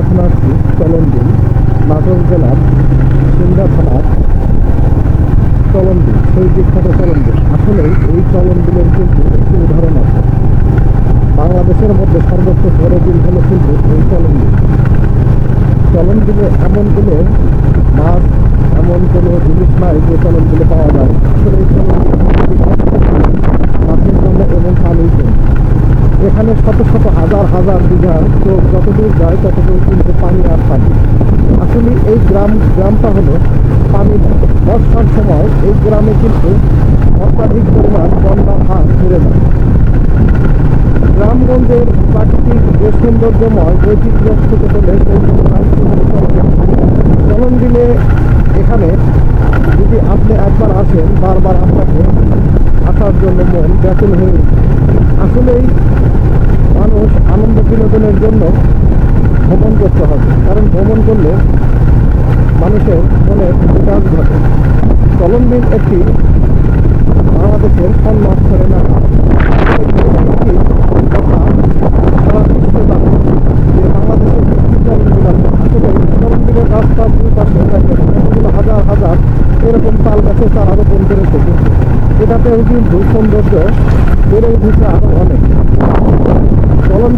আসছি চলনবিল নাটোর জেলার সিংড়া থানার চলনবিল সেই বিখ্যাত চলনবিল আসলে এই চলনবিলের কিন্তু একটি উদাহরণ আছে। বাংলাদেশের মধ্যে সর্বোচ্চ বড় বিল হলো কিন্তু এই চলনবিল চলনবিলে এমন কোনো মাছ, এমন কোনো জিনিস নাই যে চলনবিলে পাওয়া যায় আসলে এই চলনবিল মাছের জন্য এবং পানির জন্য এখানে শত শত হাজার হাজার বিঘা তো যতদূর যায় ততদূর কিন্তু পানি আর পানি আসলে এই গ্রাম, গ্রামটা হলো পানি বর্ষার সময়, এই গ্রামে কিন্তু অত্যাধিক পরিমাণ বন্যার হার ঘুরে যায় গ্রামগঞ্জের প্রাকৃতিক যে সৌন্দর্যময় বৈচিত্র্য তোলে। চলন দিলে এখানে যদি আপনি একবার আসেন, বারবার আপনাকে আসার জন্য মন ব্যাকুল হয়ে জন্য ভ্রমণ করতে হবে। কারণ ভ্রমণ করলে মানুষের মনের বিকাশ ঘটে। চলনবিল একটি বাংলাদেশের স্বর্ণ অক্ষরে না রাস্তার হাজার হাজার এটাতেও কিন্তু সৌন্দর্য বেড়ে উঠেছে আরও অনেক।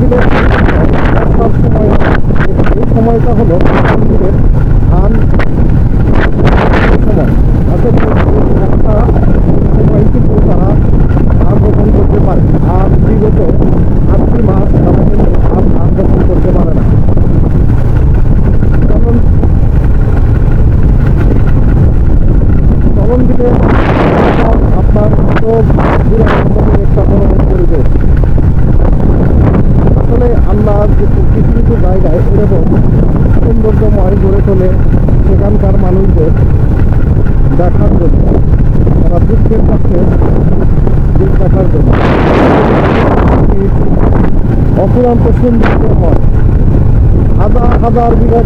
বিলের বর্ষার সময় এই সময়টা হলো বিলের ধান সময়। একটা সময় কিন্তু তারা ধান রোপণ করতে পারে। আর বিগত আটটি মাস তারা কিন্তু আর ধান রোপণ করতে পারে না। চলন দিলে আপনার একটা মনোরম পরিবেশ আসলে আল্লাহ যে কিছু কিছু জায়গায় এরকম সৌন্দর্যময় গড়ে তোলে সেখানকার মানুষদের দেখার জন্য, তারা দুঃখের কাছে দিক দেখার জন্য। অফুরান্ত সৌন্দর্যময় হাজার হাজার বিঘা